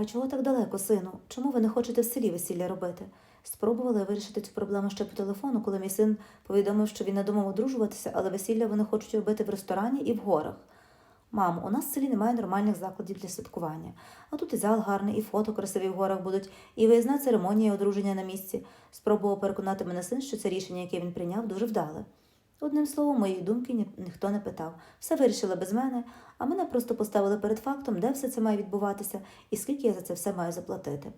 А чого так далеко, сину? Чому ви не хочете в селі весілля робити? Спробували вирішити цю проблему ще по телефону, коли мій син повідомив, що він надумав одружуватися, але весілля вони хочуть робити в ресторані і в горах. Мамо, у нас в селі немає нормальних закладів для святкування. А тут і зал гарний, і фото красиві в горах будуть, і виїзна церемонія одруження на місці. Спробував переконати мене син, що це рішення, яке він прийняв, дуже вдале. Одним словом, моєї думки ні, ніхто не питав. Все вирішили без мене, а мене просто поставили перед фактом, де все це має відбуватися і скільки я за це все маю заплатити.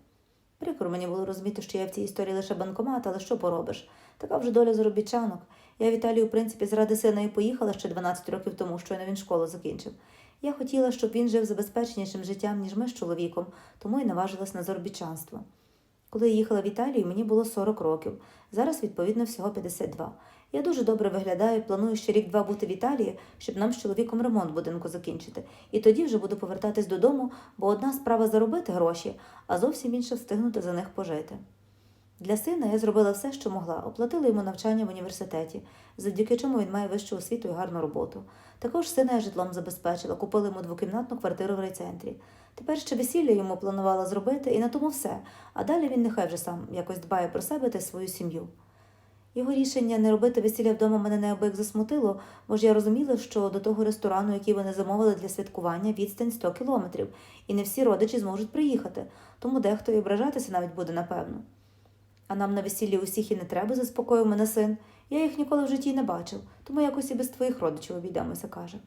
Прикро мені було розуміти, що я в цій історії лише банкомат, але що поробиш? Така вже доля заробітчанок. Я в Італію, в принципі, заради сина і поїхала ще 12 років тому, щойно він школу закінчив. Я хотіла, щоб він жив забезпеченішим життям, ніж ми з чоловіком, тому і наважилась на заробітчанство. Коли я їхала в Італію, мені було 40 років. Зараз, відповідно, всього 52. Я дуже добре виглядаю, планую ще рік-два бути в Італії, щоб нам з чоловіком ремонт будинку закінчити. І тоді вже буду повертатись додому, бо одна справа заробити гроші, а зовсім інша встигнути за них пожити. Для сина я зробила все, що могла, оплатила йому навчання в університеті, завдяки чому він має вищу освіту і гарну роботу. Також сина я житлом забезпечила, купила йому двокімнатну квартиру в райцентрі. Тепер ще весілля йому планувала зробити, і на тому все. А далі він нехай вже сам якось дбає про себе та свою сім'ю. Його рішення не робити весілля вдома мене неабияк засмутило, бо ж я розуміла, що до того ресторану, який вони замовили для святкування, відстань 100 кілометрів, і не всі родичі зможуть приїхати, тому дехто і ображатися навіть буде напевно. А нам на весіллі усіх і не треба, заспокоїв мене син. Я їх ніколи в житті не бачив, тому якось і без твоїх родичів обійдемося, каже.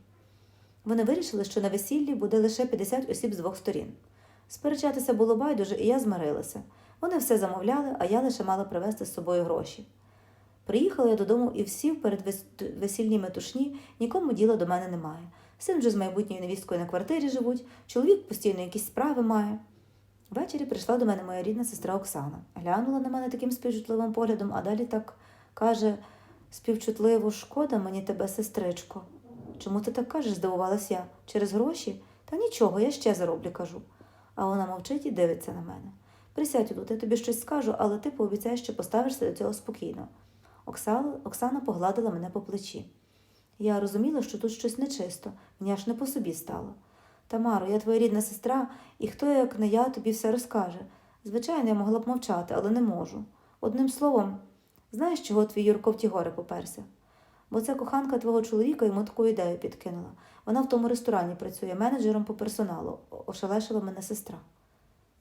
Вони вирішили, що на весіллі буде лише 50 осіб з двох сторін. Сперечатися було байдуже, і я змирилася. Вони все замовляли, а я лише мала привезти з собою гроші. Приїхала я додому і всів перед вес- весільній метушні, нікому діла до мене немає. Син вже з майбутньою невісткою на квартирі живуть, чоловік постійно якісь справи має. Ввечері прийшла до мене моя рідна сестра Оксана. Глянула на мене таким співчутливим поглядом, а далі так каже співчутливо, шкода мені тебе, сестричко. Чому ти так кажеш? здивувалась я. Через гроші? Та нічого, я ще зароблю, кажу. А вона мовчить і дивиться на мене. Присядь тут, я тобі щось скажу, але ти пообіцяєш, що поставишся до цього спокійно. Оксана, погладила мене по плечі. Я розуміла, що тут щось нечисто, мені аж не по собі стало. Тамаро, я твоя рідна сестра, і хто, як не я, тобі все розкаже. Звичайно, я могла б мовчати, але не можу. Одним словом, знаєш, чого твій Юрко в ті гори поперся? Бо це коханка твого чоловіка йому таку ідею підкинула. Вона в тому ресторані працює менеджером по персоналу, ошелешила мене сестра.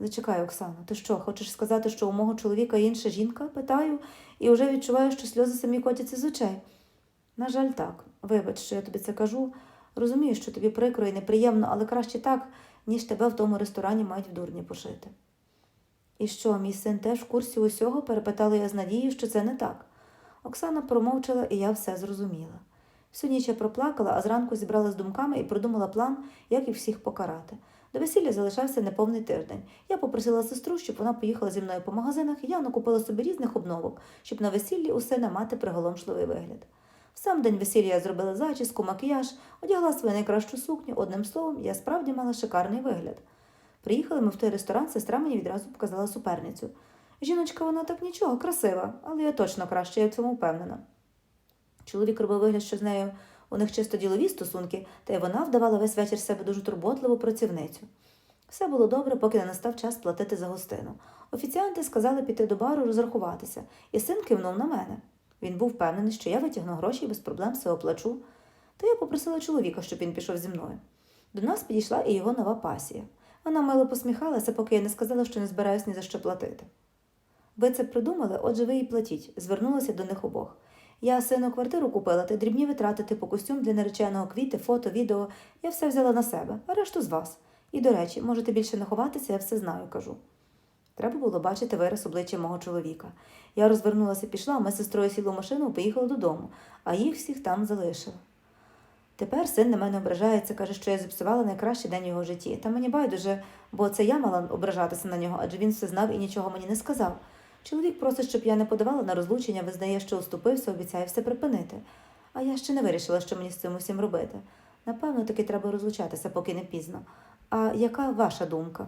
Зачекай, Оксано, ти що, хочеш сказати, що у мого чоловіка інша жінка? питаю, і вже відчуваю, що сльози самі котяться з очей. На жаль, так. Вибач, що я тобі це кажу. Розумію, що тобі прикро і неприємно, але краще так, ніж тебе в тому ресторані мають в дурні пошити. І що, мій син теж в курсі усього? перепитала я з надією, що це не так. Оксана промовчала, і я все зрозуміла. Всю ніч я проплакала, а зранку зібрала з думками і продумала план, як їх всіх покарати. До весілля залишався неповний тиждень. Я попросила сестру, щоб вона поїхала зі мною по магазинах, і я накупила собі різних обновок, щоб на весіллі у сина мати приголомшливий вигляд. В сам день весілля я зробила зачіску, макіяж, одягла свою найкращу сукню. Одним словом, я справді мала шикарний вигляд. Приїхали ми в той ресторан, сестра мені відразу показала суперницю. Жіночка, вона так нічого, красива, але я точно краще, я в цьому впевнена. Чоловік робив вигляд, що з нею у них чисто ділові стосунки, та й вона вдавала весь вечір себе дуже турботливу працівницю. Все було добре, поки не настав час платити за гостину. Офіціанти сказали піти до бару розрахуватися, і син кивнув на мене. Він був впевнений, що я витягну гроші і без проблем все оплачу. Та я попросила чоловіка, щоб він пішов зі мною. До нас підійшла і його нова пасія. Вона мило посміхалася, поки я не сказала, що не збираюсь ні за що платити. Ви це придумали, отже, ви і платіть, звернулася до них обох. Я сину квартиру купила, та дрібні витрати типу костюм для нареченого квіти, фото, відео. Я все взяла на себе, а решту з вас. І, до речі, можете більше не ховатися, я все знаю, кажу. Треба було бачити вираз обличчя мого чоловіка. Я розвернулася, пішла, ми з сестрою сіли в машину і поїхали додому, а їх всіх там залишила. Тепер син на мене ображається, каже, що я зіпсувала найкращий день його житті. Та мені байдуже, бо це я мала ображатися на нього, адже він все знав і нічого мені не сказав. Чоловік просить, щоб я не подавала на розлучення, визнає, що уступився, обіцяє все припинити. А я ще не вирішила, що мені з цим усім робити. Напевно, таки треба розлучатися, поки не пізно. А яка ваша думка?